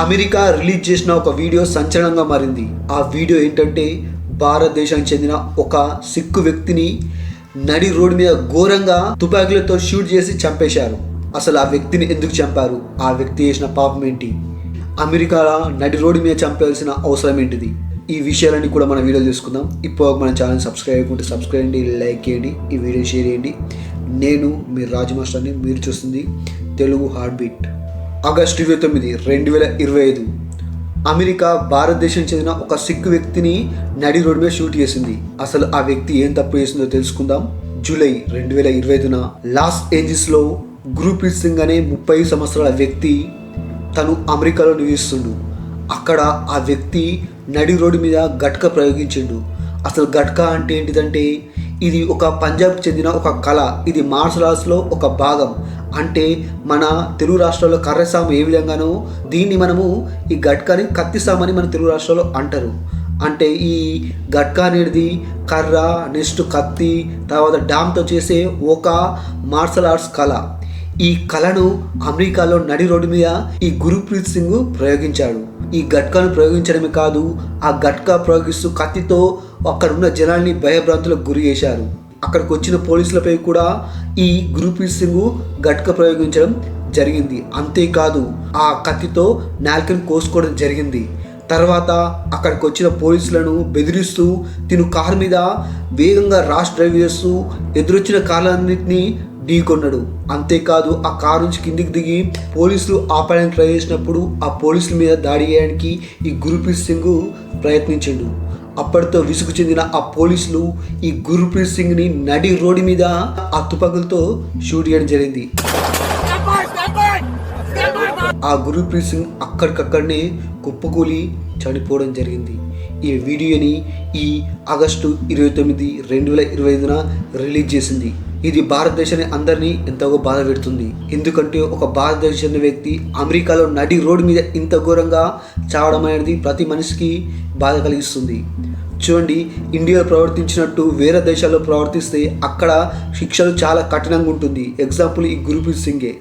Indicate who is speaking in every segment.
Speaker 1: America release చేసిన ఒక video సంచలనంగా మారింది. ఆ వీడియో ఏంటంటే భారతదేశానికి చెందిన ఒక సిక్కు వ్యక్తిని నడి రోడ్డు మీద ఘోరంగా తుపాకీలతో షూట్ చేసి చంపేశారు. అసలు ఆ వ్యక్తిని ఎందుకు చంపారు? ఆ వ్యక్తి చేసిన పాపం ఏంటి? అమెరికా నడి రోడ్డు మీద చంపాల్సిన అవసరం ఏంటిది? ఈ విషయాలన్నీ కూడా మన వీడియో తీసుకుందాం ఇప్పుడు మన ఛానల్ సబ్స్క్రైబ్ అయ్యకుంటే సబ్స్క్రైబ్ చేయండి లైక్ చేయండి ఈ వీడియో షేర్ చేయండి. నేను మీ రాజమాస్టర్ని మీరు చూస్తుంది తెలుగు హార్ట్ బీట్. ఆగస్టు ఇరవై తొమ్మిది రెండు వేల ఇరవై ఐదు. అమెరికా భారతదేశం చెందిన ఒక సిక్ వ్యక్తిని నడి రోడ్డు మీద షూట్ చేసింది. అసలు ఆ వ్యక్తి ఏం తప్పు చేసిందో తెలుసుకుందాం. జూలై రెండు వేల ఇరవై ఐదున లాస్ ఏంజల్స్లో గురుప్రీత్ సింగ్ అనే ముప్పై సంవత్సరాల వ్యక్తి తను అమెరికాలో నివసిస్తుండు. అక్కడ ఆ వ్యక్తి నడి రోడ్డు మీద గట్క ప్రయోగించిండు. అసలు గట్కా అంటే ఏంటిదంటే ఇది ఒక పంజాబ్కి చెందిన ఒక కళ. ఇది మార్షల్ ఆర్ట్స్లో ఒక భాగం. అంటే మన తెలుగు రాష్ట్రాల్లో కర్రసాము ఏ విధంగానో దీన్ని మనము ఈ గట్కాని కత్తిసామని మన తెలుగు రాష్ట్రాల్లో అంటారు. అంటే ఈ గట్కా అనేది కర్ర నెక్స్ట్ కత్తి తర్వాత డామ్తో చేసే ఒక మార్షల్ ఆర్ట్స్ కళ. ఈ కళను అమెరికాలో నడి రోడ్డు మీద ఈ గురుప్రీత్ సింగ్ ప్రయోగించాడు. ఈ గట్కాను ప్రయోగించడమే కాదు ఆ గట్కా ప్రయోగిస్తూ కత్తితో అక్కడ ఉన్న జనాల్ని భయభ్రాంతులకు గురి చేశారు. అక్కడికి వచ్చిన పోలీసులపై కూడా ఈ గురుప్రీత్ సింగ్ గట్క ప్రయోగించడం జరిగింది. అంతేకాదు ఆ కత్తితో నాల్కని కోసుకోవడం జరిగింది. తర్వాత అక్కడికి వచ్చిన పోలీసులను బెదిరిస్తూ తిను కారు మీద వేగంగా రాష్ డ్రైవ్ చేస్తూ ఎదురొచ్చిన కార్లన్నింటినీ ఢీకొన్నాడు అంతేకాదు ఆ కారు నుంచి కిందికి దిగి పోలీసులు ఆపడానికి ట్రై చేసినప్పుడు ఆ పోలీసుల మీద దాడి చేయడానికి ఈ గురుప్రీత్ సింగ్ ప్రయత్నించాడు. అప్పటితో విసుగు చెందిన ఆ పోలీసులు ఈ గురుప్రీత్ సింగ్ని నడి రోడ్డు మీద ఆ తుపాకులతో షూట్ చేయడం జరిగింది. ఆ గురుప్రీత్ సింగ్ అక్కడికక్కడనే కుప్పకూలి చనిపోవడం జరిగింది. ఈ వీడియోని ఈ ఆగస్టు ఇరవై తొమ్మిది రెండు వేల ఇరవై ఐదున రిలీజ్ చేసింది. ఇది భారతదేశాన్ని అందరినీ ఎంతగా బాధ పెడుతుంది. ఎందుకంటే ఒక భారతదేశం వ్యక్తి అమెరికాలో నడి రోడ్డు మీద ఇంత ఘోరంగా చావడం అనేది ప్రతి మనిషికి బాధ కలిగిస్తుంది. చూడండి ఇండియాలో ప్రవర్తించినట్టు వేరే దేశాల్లో ప్రవర్తిస్తే అక్కడ శిక్షలు చాలా కఠినంగా ఉంటుంది. ఎగ్జాంపుల్ ఈ గురుప్రీత్ సింగే.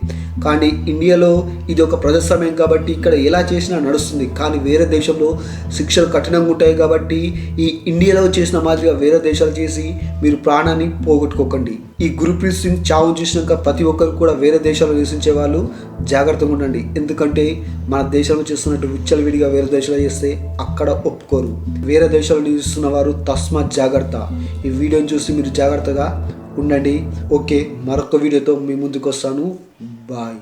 Speaker 1: కానీ ఇండియాలో ఇది ఒక ప్రజాస్వామ్యం కాబట్టి ఇక్కడ ఎలా చేసినా నడుస్తుంది. కానీ వేరే దేశంలో శిక్షలు కఠినంగా ఉంటాయి కాబట్టి ఈ ఇండియాలో చేసిన మాదిరిగా వేరే దేశాలు చేసి మీరు ప్రాణాన్ని పోగొట్టుకోకండి. ఈ గురుప్రీత్ సింగ్ చావు చూసినాక ప్రతి ఒక్కరు కూడా వేరే దేశాల్లో నివసించే వాళ్ళు జాగ్రత్తగా ఉండండి. ఎందుకంటే మన దేశంలో చేస్తున్నట్టు విచ్చలవిడిగా వేరే దేశాలు చేస్తే అక్కడ ఒప్పుకోరు. వేరే దేశాల్లో నివసిస్తున్న వారు తస్మాత్ జాగ్రత్త. ఈ వీడియోని చూసి మీరు జాగ్రత్తగా ఉండండి. ఓకే మరొక వీడియోతో మీ ముందుకు వస్తాను బాయ్.